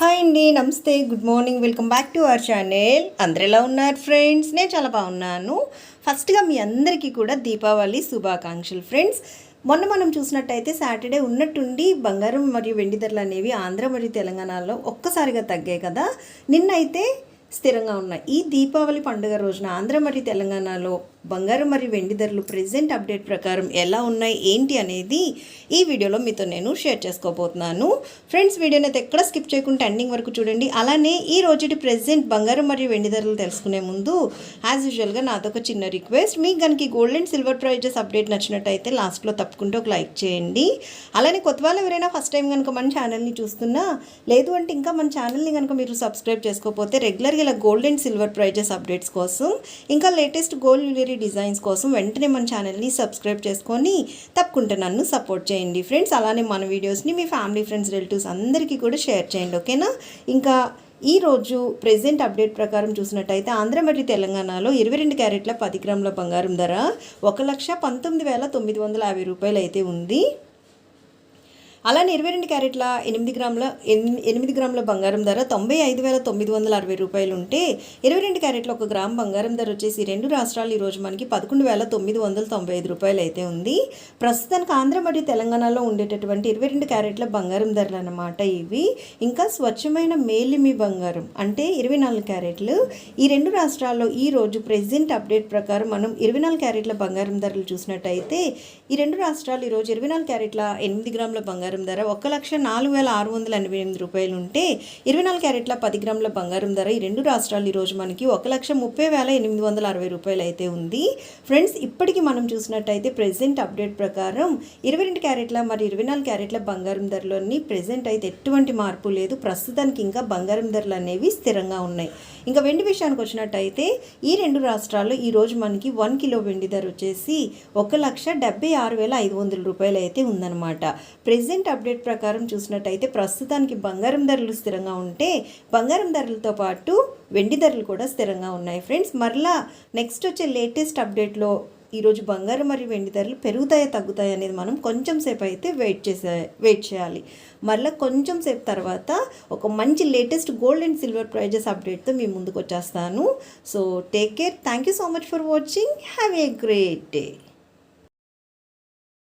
Hi అండి నమస్తే good morning welcome back to our channel. అందరు ఎలా ఉన్నారు ఫ్రెండ్స్? నేను చాలా బాగున్నాను. ఫస్ట్గా మీ అందరికీ కూడా దీపావళి శుభాకాంక్షలు ఫ్రెండ్స్. మొన్న మనం చూసినట్టయితే సాటర్డే ఉన్నట్టుండి బంగారం మరియు వెండి ధరలు అనేవి ఆంధ్ర మరియు తెలంగాణలో ఒక్కసారిగా తగ్గాయి కదా. నిన్నైతే స్థిరంగా ఉన్నాయి. ఈ దీపావళి పండుగ రోజున ఆంధ్ర మరియు తెలంగాణలో బంగారం మరియు వెండి ధరలు ప్రెజెంట్ అప్డేట్ ప్రకారం ఎలా ఉన్నాయి ఏంటి అనేది ఈ వీడియోలో మీతో నేను షేర్ చేసుకోబోతున్నాను. ఫ్రెండ్స్ వీడియోని అయితే ఎక్కడ స్కిప్ చేయకుండా ఎండింగ్ వరకు చూడండి. అలానే ఈ రోజుటి ప్రెజెంట్ బంగారం మరియు వెండి ధరలు తెలుసుకునే ముందు యాజ్ యూజువల్గా నాతో ఒక చిన్న రిక్వెస్ట్ మీకు కనుక gold and silver prices update నచ్చినట్టయితే లాస్ట్లో తప్పకుండా ఒక లైక్ చేయండి. అలానే కొత్త వాళ్ళు ఎవరైనా ఫస్ట్ టైం కనుక మన ఛానల్ని చూస్తున్నా లేదు అంటే ఇంకా మన ఛానల్ని కనుక మీరు సబ్స్క్రైబ్ చేసుకోకపోతే రెగ్యులర్గా ఇలా gold and silver prices updates కోసం ఇంకా లేటెస్ట్ గోల్డ్ జ్యువెలరీ డిజైన్స్ కోసం వెంటనే మన ఛానల్ని సబ్స్క్రైబ్ చేసుకొని తప్పకుండా నన్ను సపోర్ట్ చేయండి ఫ్రెండ్స్. అలానే మన వీడియోస్ని మీ ఫ్యామిలీ ఫ్రెండ్స్ రిలేటివ్స్ అందరికీ కూడా షేర్ చేయండి ఓకేనా? ఇంకా ఈ రోజు ప్రెజెంట్ అప్డేట్ ప్రకారం చూసినట్టయితే ఆంధ్ర మరియు తెలంగాణలో ఇరవై రెండు క్యారెట్ల పది గ్రాముల బంగారం ధర ఒక లక్ష పంతొమ్మిది వేల తొమ్మిది వందల యాభై రూపాయలు అయితే ఉంది. అలానే ఇరవై రెండు క్యారెట్ల ఎనిమిది గ్రాముల ఎనిమిది గ్రాముల బంగారం ధర తొంభై ఐదు వేల తొమ్మిది వందల అరవై రూపాయలు ఉంటే ఇరవై రెండు క్యారెట్ల ఒక గ్రామ్ బంగారం ధర వచ్చేసి రెండు రాష్ట్రాలు ఈరోజు మనకి పదకొండు వేల తొమ్మిది వందల తొంభై ఐదు రూపాయలు అయితే ఉంది. ప్రస్తుతానికి ఆంధ్ర మరియు తెలంగాణలో ఉండేటటువంటి ఇరవై రెండు క్యారెట్ల బంగారం ధరలు అన్నమాట ఇవి. ఇంకా స్వచ్ఛమైన మేలిమి బంగారం అంటే ఇరవై నాలుగు క్యారెట్లు. ఈ రెండు రాష్ట్రాల్లో ఈ రోజు ప్రెసిడెంట్ అప్డేట్ ప్రకారం మనం ఇరవై నాలుగు క్యారెట్ల బంగారం ధరలు చూసినట్టయితే ఈ రెండు రాష్ట్రాలు ఈరోజు ఇరవై నాలుగు క్యారెట్ల ఎనిమిది గ్రాముల బంగారం ధర ఒక లక్ష నాలుగు వేల ఆరు వందల ఎనభై ఎనిమిది రూపాయలు ఉంటే ఇరవై నాలుగు క్యారెట్ల పది గ్రాముల బంగారం ధర ఈ రెండు రాష్ట్రాలు ఈరోజు మనకి ఒక లక్ష ముప్పై వేల ఎనిమిది వందల అరవై రూపాయలు అయితే ఉంది. ఫ్రెండ్స్ ఇప్పటికి మనం చూసినట్టయితే ప్రెసెంట్ అప్డేట్ ప్రకారం ఇరవై రెండు క్యారెట్ల మరి ఇరవై నాలుగు క్యారెట్ల బంగారం ధరలోని ప్రెసెంట్ అయితే ఎటువంటి మార్పు లేదు. ప్రస్తుతానికి ఇంకా బంగారం ధరలు అనేవి స్థిరంగా ఉన్నాయి. ఇంకా వెండి విషయానికి వచ్చినట్టయితే ఈ రెండు రాష్ట్రాల్లో ఈ రోజు మనకి వన్ కిలో వెండి ధర వచ్చేసి ఒక లక్ష డెబ్బై ఆరు వేల ఐదు వందల రూపాయలు అయితే ఉందన్నమాట. ప్రెసెంట్ అప్డేట్ ప్రకారం చూసినట్టయితే ప్రస్తుతానికి బంగారం ధరలు స్థిరంగా ఉంటే బంగారం ధరలతో పాటు వెండి ధరలు కూడా స్థిరంగా ఉన్నాయి ఫ్రెండ్స్. మరలా నెక్స్ట్ వచ్చే లేటెస్ట్ అప్డేట్లో ఈరోజు బంగారం మరియు వెండి ధరలు పెరుగుతాయా తగ్గుతాయా అనేది మనం కొంచెం సేపు అయితే వెయిట్ చేసే వెయిట్ చేయాలి. మళ్ళీ కొంచెం సేపు తర్వాత ఒక మంచి latest gold and silver prices అప్డేట్తో మీ ముందుకు వచ్చేస్తాను. So take care. Thank you so much for watching. Have a great day.